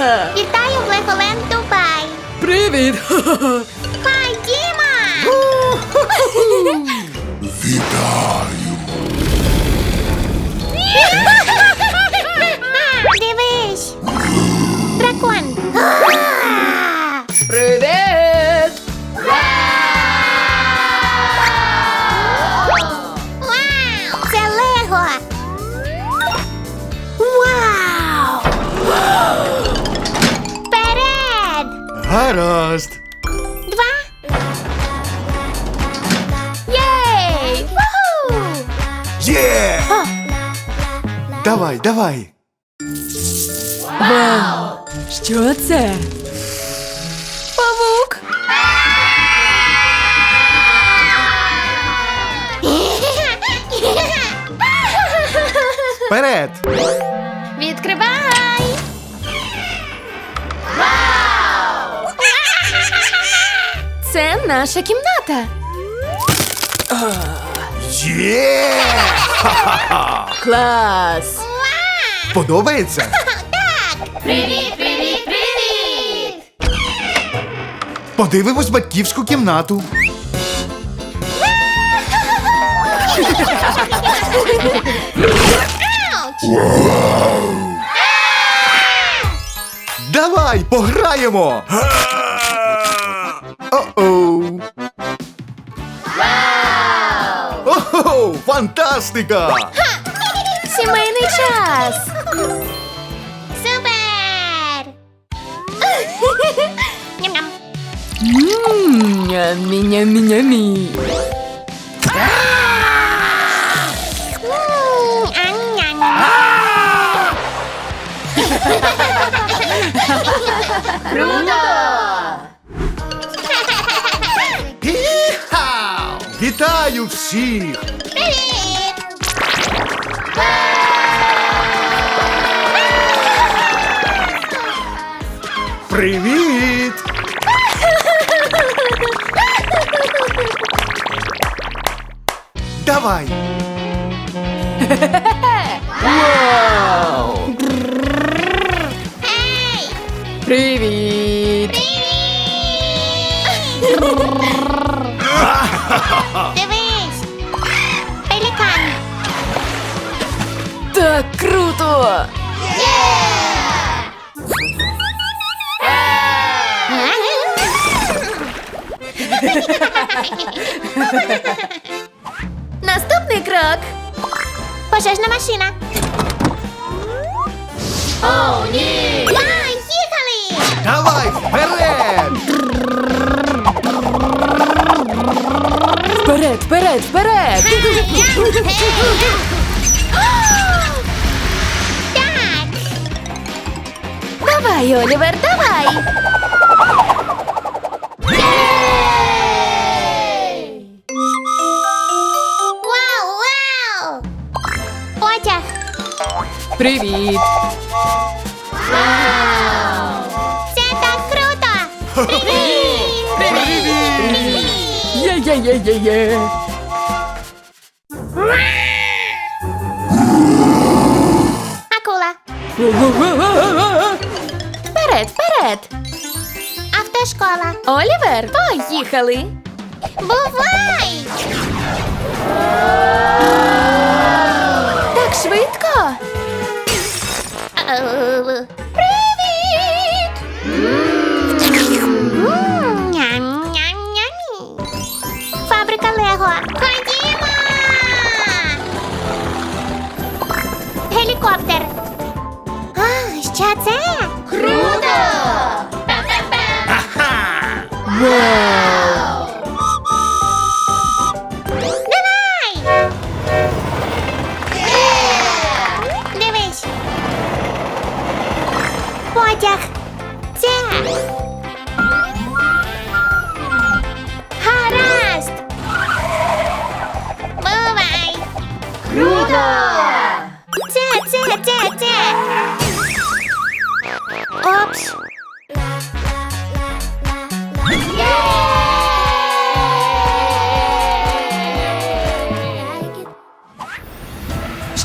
Вітаю в Леголенд Дубай! Привіт! Ходімо! Дивись! Гаразд. Два! Єй! Вуху! Є! Давай, давай. Вау! Що це? Павук! Вперед! Відкривай! Наша кімната. Є! Клас! Подобається? Привіт, привіт, привіт! Подивимось батьківську кімнату. Давай, пограємо! Ого, фантастика! Сімейний час! Супер! Ням-ням. Ммм, нямі-нямі-нямі. Вітаю всіх! Привіт! Привіт! Давай! Круто! Наступний крок. Пожежна машина! О, ні! Давай, їхали! Давай вперед! Вперед, вперед, вперед! Давай, Олівер, давай! Вау, вау! Потяг! Привіт! Це так круто! Привіт! Привіт! Є-є-є-є-є! Акула! Вперед, вперед! Автошкола! Олівер, поїхали! Бувай! Так швидко! Потяг. Це. Гаразд. Бувай. Круто! Це, це, це, це. Опс.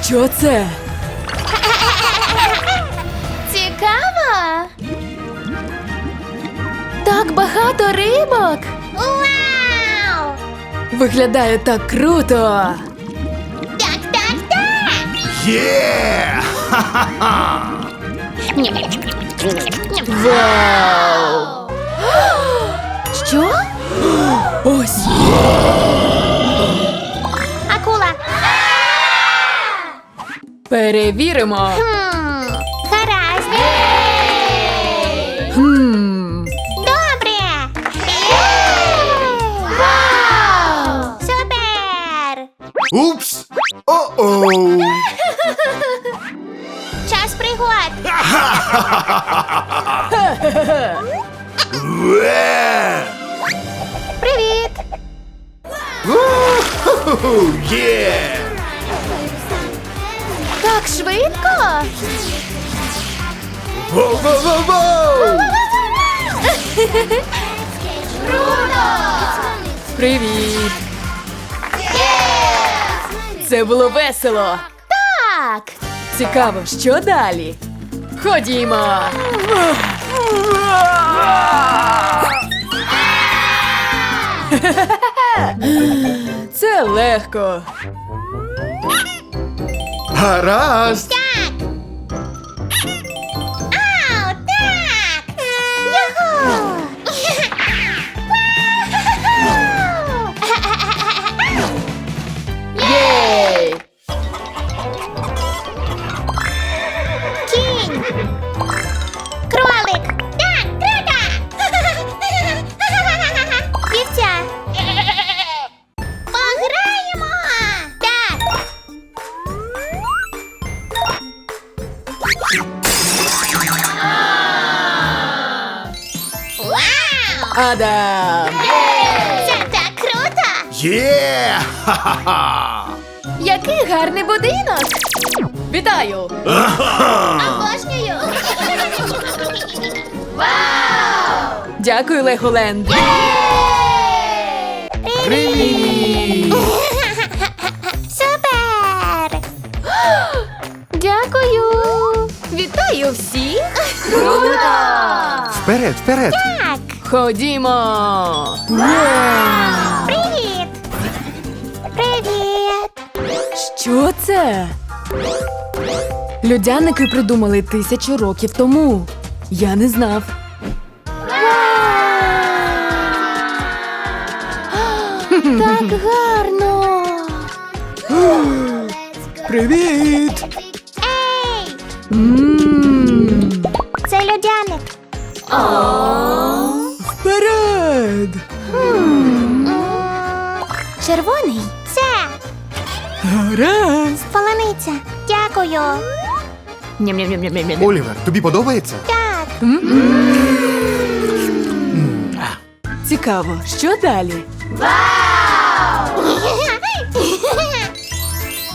Що це? Багато рибок. Вау! Виглядає так круто. Так, так, так! Є! Вау! Що? Ось. Акула! Перевіримо. Хм, гаразд! Хм. Упс! О-оу! Час пригод! Уе! Привіт! Є! Так швидко. Воу-воу-воу-воу! Привіт. Це було весело. Так! Цікаво, що далі? Ходімо. Це легко. Гаразд! Кролик! Так, круто! Вівця! Пограємо! Так! Вау! Адам! Це так круто! Є! Ха-ха-ха! Який гарний будинок! Вітаю! Обожнюю! Дякую, Леголенд! Привіт! Супер! Дякую! Вітаю всіх! Круто! Вперед, вперед! Так! Ходімо! Привіт! Привіт! Що це? Людяники придумали тисячу років тому. Я не знав. Так гарно. Привіт! Ей! Це людяник! Вперед! Червоний? Це Гаразд! полониця. Дякую. Олівер, тобі подобається? Так. Цікаво, що далі?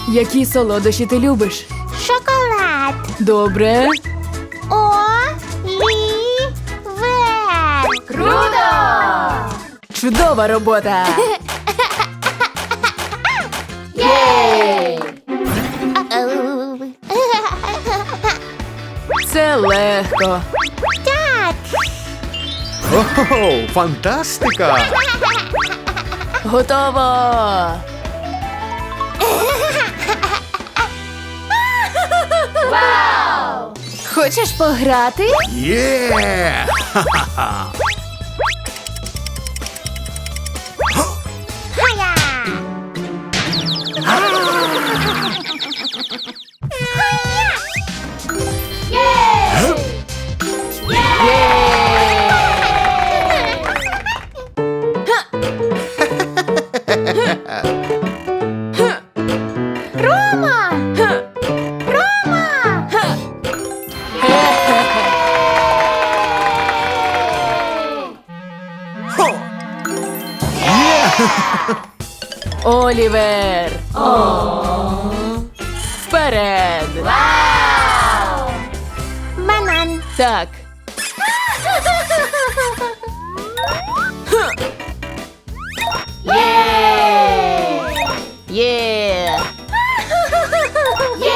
Які солодощі ти любиш? Шоколад. Добре. О, лі, вер. Круто! Чудова робота! Це легко. Так. О, фантастика! Готово! Вау! Хочеш пограти? Є! Хая. Олівер! Вперед! Банан. Так. Є! Вуху!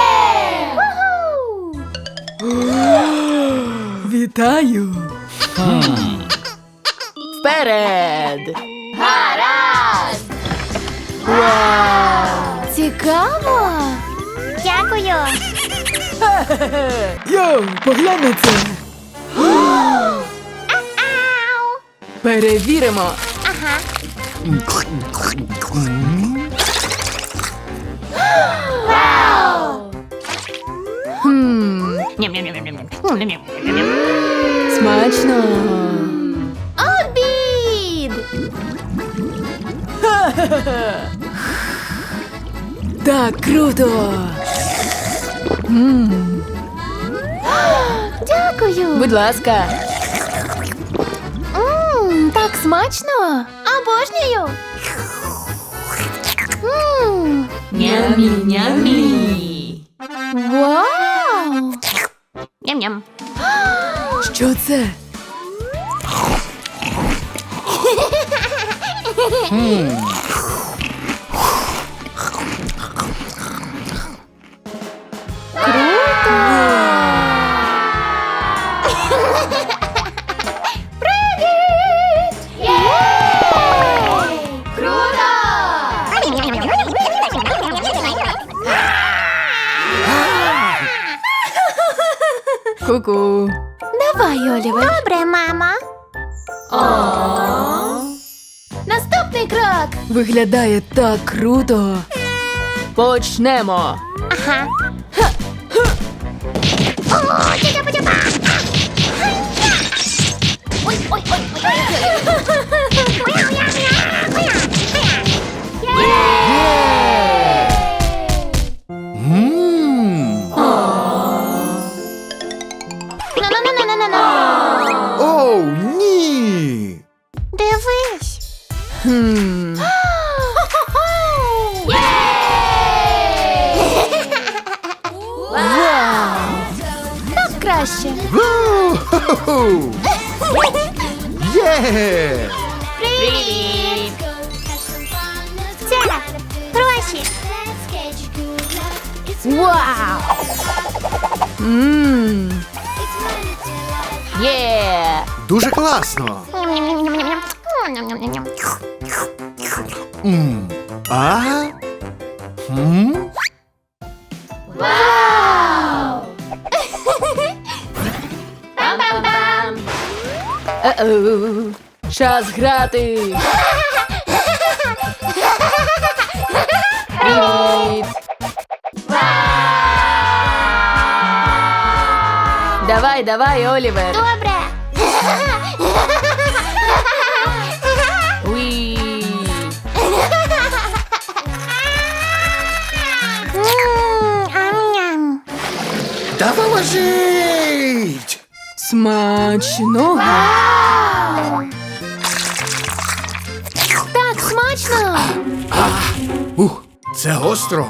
Вітаю! Вперед! Гаразд! Вау! Цікаво! Дякую! Йоу, поглянь на це! Ау! Перевіримо. Ага. Вау! Хм, смачно. Обід! Так круто. М, Дякую! будь ласка. Мм, так смачно! Обожнюю! Мм, Нямі, нямі. вау! Ням-ням. Що це? Привіт! Виглядає так круто. Почнемо. Ага. краще. Ву-ху-ху. Є! Привіт! Це гроші. Вау! Мм. Є! Дуже класно. Ням-ням-ням-ням-ням. Ням-ням-ням-ням. М. А? М? Час грати. Привіт. Давай, давай, Олівер. Добре. Уі. М, ам-ням. Допоможіть! Смачного. Так смачно! Ух, це гостро.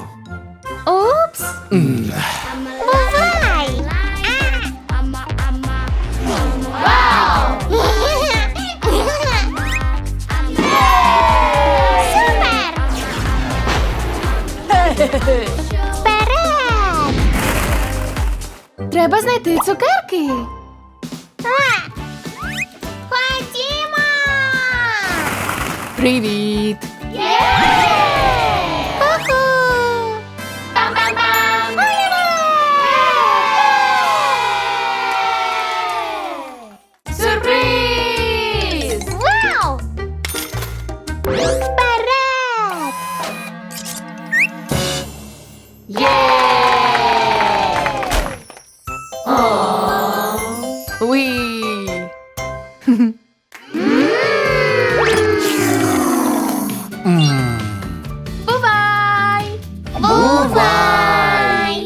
Упс! Бувай! Супер! Вперед! Треба знайти цукерки. Привіт. Ку-ку!